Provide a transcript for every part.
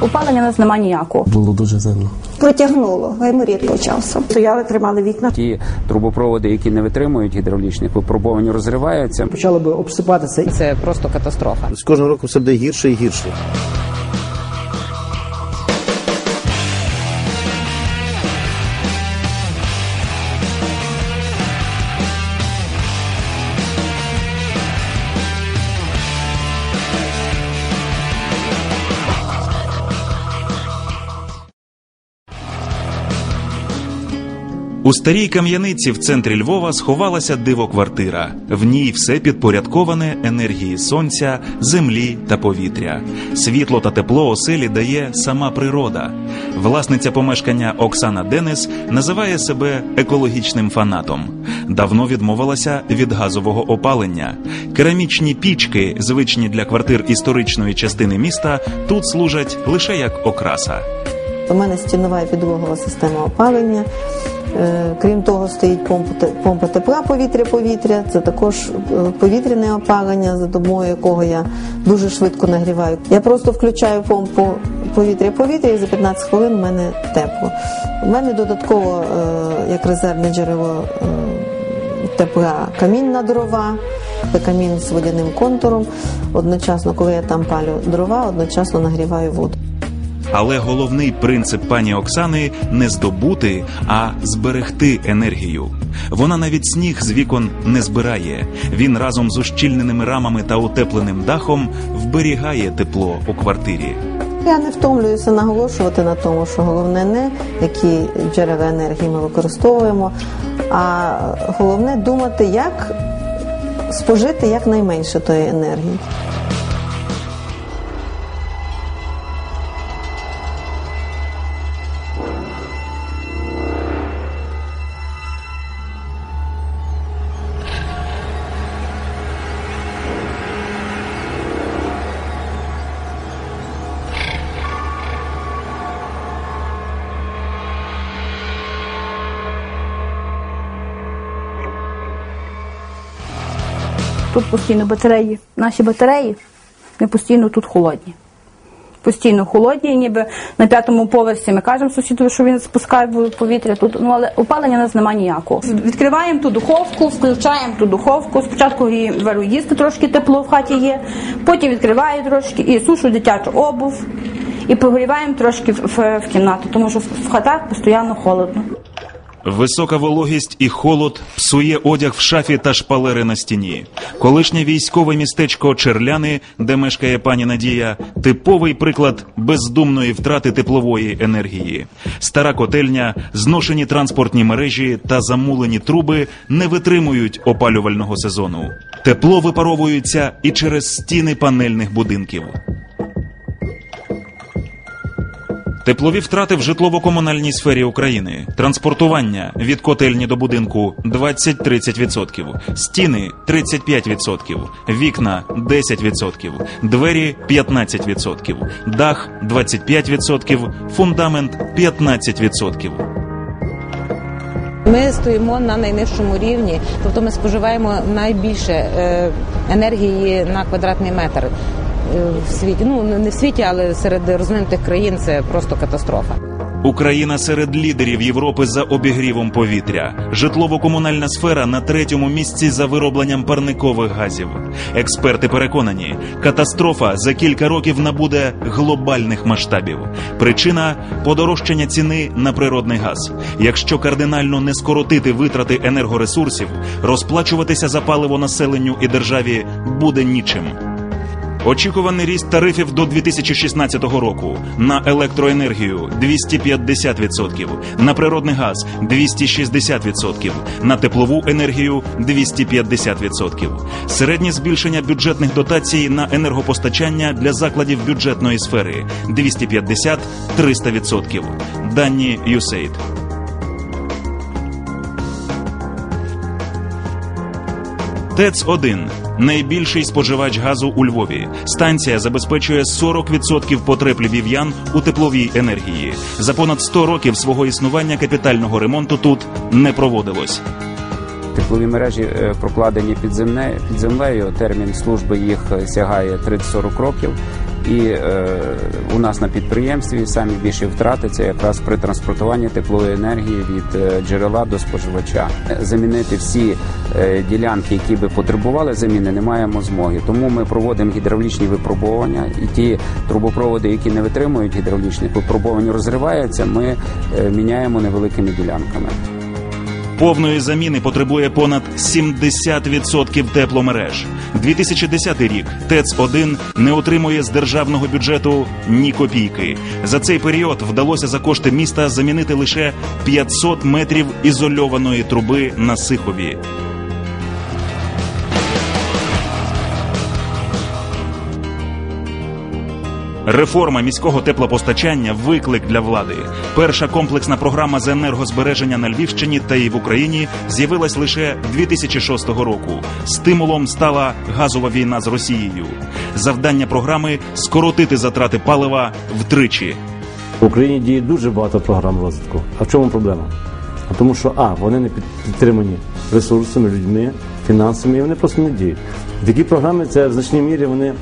Опалення нас немає ніякого. Було дуже зимно. Протягнуло, гайморіт почався. Стояли, тримали вікна. Ті трубопроводи, які не витримують гідравлічних випробувань, розриваються. почали би обсипатися. Це просто катастрофа. З кожним роком все буде гірше і гірше. У старій кам'яниці в центрі Львова сховалася дивоквартира. В ній все підпорядковане енергії сонця, землі та повітря. Світло та тепло оселі дає сама природа. Власниця помешкання Оксана Денис називає себе екологічним фанатом. Давно відмовилася від газового опалення. Керамічні пічки, звичні для квартир історичної частини міста, тут служать лише як окраса. У мене стінова і підлогова система опалення. Е, Крім того, стоїть помпа, помпа тепла повітря-повітря. Це також е, повітряне опалення, за допомогою якого я дуже швидко нагріваю. Я просто включаю помпу повітря-повітря і за 15 хвилин у мене тепло. У мене додатково е, як резервне джерело тепла камін на дрова. Камін з водяним контуром. Одночасно, коли я там палю дрова, одночасно нагріваю воду. Але головний принцип пані Оксани не здобути, а зберегти енергію. Вона навіть сніг з вікон не збирає. Він разом з ущільненими рамами та утепленим дахом вберігає тепло у квартирі. Я не втомлююся наголошувати на тому, що головне не які джерела енергії ми використовуємо, а головне думати, як спожити якнайменше тої енергії. Тут постійно батареї. Наші батареї ми постійно тут холодні. Постійно холодні, ніби на п'ятому поверсі ми кажемо сусідові, що він спускає повітря тут. Ну але опалення нас немає ніякого. Відкриваємо ту духовку, включаємо ту духовку. Спочатку її беру їсти, трошки тепло в хаті є. Потім відкриваю трошки і сушу дитячу обув. І прогріваємо трошки в, в, в кімнату, тому що в хатах постійно холодно. Висока вологість і холод псує одяг в шафі та шпалери на стіні. Колишнє військове містечко Черляни, де мешкає пані Надія, типовий приклад бездумної втрати теплової енергії. Стара котельня, зношені транспортні мережі та замулені труби не витримують опалювального сезону. Тепло випаровується і через стіни панельних будинків. Теплові втрати в житлово-комунальній сфері України. Транспортування від котельні до будинку 20-30%, стіни 35%, вікна 10%, двері 15%, дах 25%, фундамент 15%. Ми стоїмо на найнижчому рівні, тобто ми споживаємо найбільше е, енергії на квадратний метр в світі. Ну не в світі, але серед розвинутих країн це просто катастрофа. Україна серед лідерів Європи за обігрівом повітря. Житлово-комунальна сфера на третьому місці за виробленням парникових газів. Експерти переконані, катастрофа за кілька років набуде глобальних масштабів. Причина подорожчання ціни на природний газ. Якщо кардинально не скоротити витрати енергоресурсів, розплачуватися за паливо населенню і державі буде нічим. Очікуваний ріст тарифів до 2016 року на електроенергію 250%, на природний газ 260%, на теплову енергію 250%. Середнє збільшення бюджетних дотацій на енергопостачання для закладів бюджетної сфери 250-300%. Дані USAID. ТЕЦ-1 – найбільший споживач газу у Львові. Станція забезпечує 40% потреб львів'ян у тепловій енергії. За понад 100 років свого існування капітального ремонту тут не проводилось. Теплові мережі е, прокладені під, землею. Термін служби їх е, сягає 30-40 років. І е, у нас на підприємстві самі більші втрати це якраз при транспортуванні теплової енергії від е, джерела до споживача. Замінити всі е, ділянки, які би потребували заміни, не маємо змоги. Тому ми проводимо гідравлічні випробування, і ті трубопроводи, які не витримують гідравлічних випробувань, розриваються. Ми е, міняємо невеликими ділянками. Повної заміни потребує понад 70% тепломереж. 2010 рік ТЕЦ-1 не отримує з державного бюджету ні копійки. За цей період вдалося за кошти міста замінити лише 500 метрів ізольованої труби на Сихові. Реформа міського теплопостачання виклик для влади. Перша комплексна програма з енергозбереження на Львівщині та і в Україні з'явилась лише 2006 року. Стимулом стала газова війна з Росією. Завдання програми скоротити затрати палива втричі. В Україні діє дуже багато програм розвитку. А в чому проблема? А тому, що а вони не підтримані ресурсами, людьми, фінансами, і вони просто не діють. Такі програми це в значній мірі вони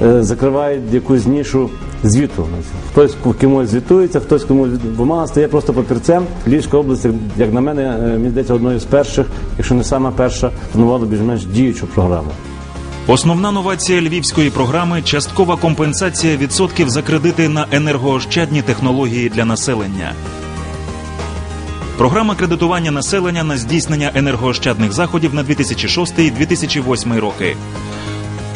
закривають якусь нішу звіту. Хтось кимось звітується, хтось комусь бумага стає просто папірцем. Львівська область, як на мене, е, мені здається, одною з перших, якщо не сама перша, планувала більш-менш діючу програму. Основна новація львівської програми часткова компенсація відсотків за кредити на енергоощадні технології для населення. Програма кредитування населення на здійснення енергоощадних заходів на 2006-2008 роки.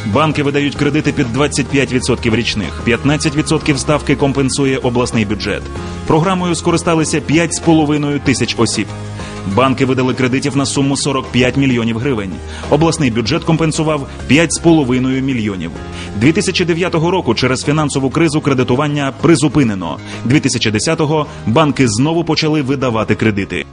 Банки видають кредити під 25% річних, 15% ставки компенсує обласний бюджет. Програмою скористалися 5,5 тисяч осіб. Банки видали кредитів на суму 45 мільйонів гривень. Обласний бюджет компенсував 5,5 мільйонів. 2009 року через фінансову кризу кредитування призупинено. 2010-го банки знову почали видавати кредити.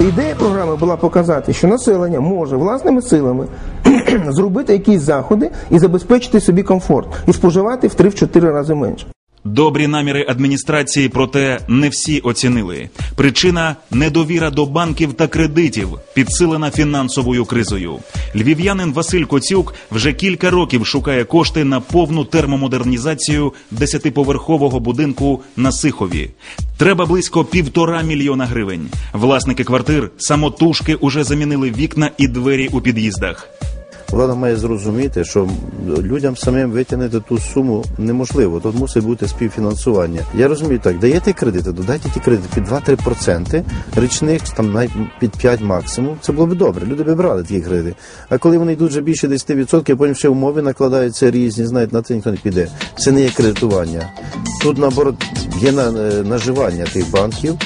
Ідея програми була показати, що населення може власними силами зробити якісь заходи і забезпечити собі комфорт і споживати в 3-4 рази менше. Добрі наміри адміністрації, проте не всі оцінили. Причина недовіра до банків та кредитів, підсилена фінансовою кризою. Львів'янин Василь Коцюк вже кілька років шукає кошти на повну термомодернізацію десятиповерхового будинку на Сихові. Треба близько півтора мільйона гривень. Власники квартир самотужки уже замінили вікна і двері у під'їздах. Влада має зрозуміти, що людям самим витягнути ту суму неможливо. Тут мусить бути співфінансування. Я розумію так, даєте кредити, додайте ті кредити під 2-3% річних, там навіть під 5 максимум. Це було б добре. Люди б брали такі кредити. А коли вони йдуть вже більше 10%, потім ще умови накладаються різні, знаєте, на це ніхто не піде. Це не є кредитування. Тут наоборот є на, е, наживання тих банків.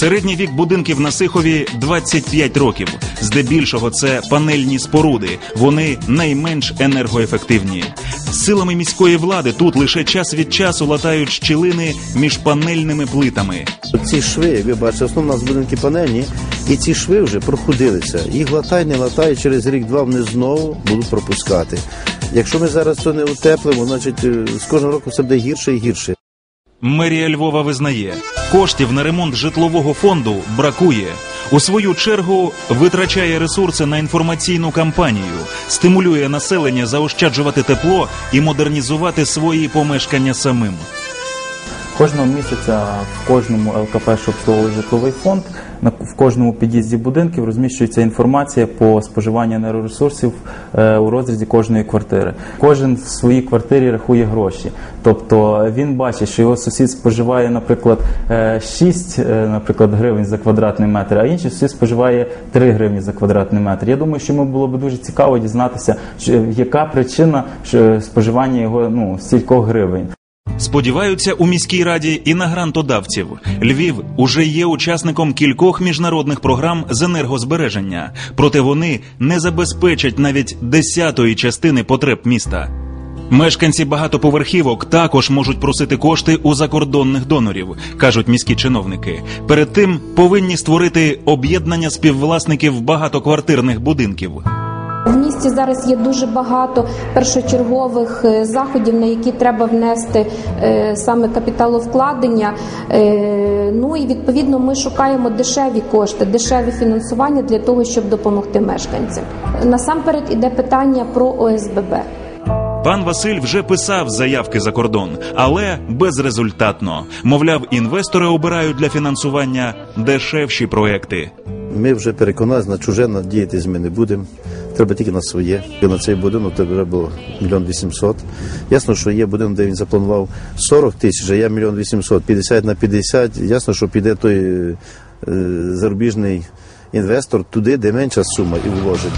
Середній вік будинків на Сихові 25 років. Здебільшого це панельні споруди. Вони найменш енергоефективні. Силами міської влади тут лише час від часу латають щілини між панельними плитами. Ці шви, ви бачите, в основному у нас будинки панельні, і ці шви вже проходилися. Їх латай, не латай, через рік-два вони знову будуть пропускати. Якщо ми зараз це не утеплимо, значить е, з кожним роком все буде гірше і гірше. Мерія Львова визнає, коштів на ремонт житлового фонду бракує. У свою чергу витрачає ресурси на інформаційну кампанію, стимулює населення заощаджувати тепло і модернізувати свої помешкання самим. Кожного місяця в кожному ЛКП, що обслуговує житловий фонд, в кожному під'їзді будинків розміщується інформація по споживанню енергоресурсів е, у розрізі кожної квартири. Кожен в своїй квартирі рахує гроші. Тобто він бачить, що його сусід споживає, наприклад, е, 6 е, наприклад, гривень за квадратний метр, а інший сусід споживає 3 гривні за квадратний метр. Я думаю, що йому було б дуже цікаво дізнатися, яка причина споживання його ну стількох гривень. Сподіваються у міській раді і на грантодавців. Львів уже є учасником кількох міжнародних програм з енергозбереження, проте вони не забезпечать навіть десятої частини потреб міста. Мешканці багатоповерхівок також можуть просити кошти у закордонних донорів, кажуть міські чиновники. Перед тим повинні створити об'єднання співвласників багатоквартирних будинків. В місті зараз є дуже багато першочергових е, заходів, на які треба внести е, саме капіталовкладення. Е, Ну і відповідно ми шукаємо дешеві кошти, дешеві фінансування для того, щоб допомогти мешканцям. Насамперед іде питання про ОСББ. Пан Василь вже писав заявки за кордон, але безрезультатно. Мовляв, інвестори обирають для фінансування дешевші проекти. Ми вже переконалися, на чуже надіятись ми не будемо. Треба тільки на своє. І на цей будинок вже було мільйон вісімсот. Ясно, що є будинок, де він запланував 40 тисяч, а я мільйон вісімсот, 50 на 50. Ясно, що піде той е, зарубіжний інвестор туди, де менша сума і вложить.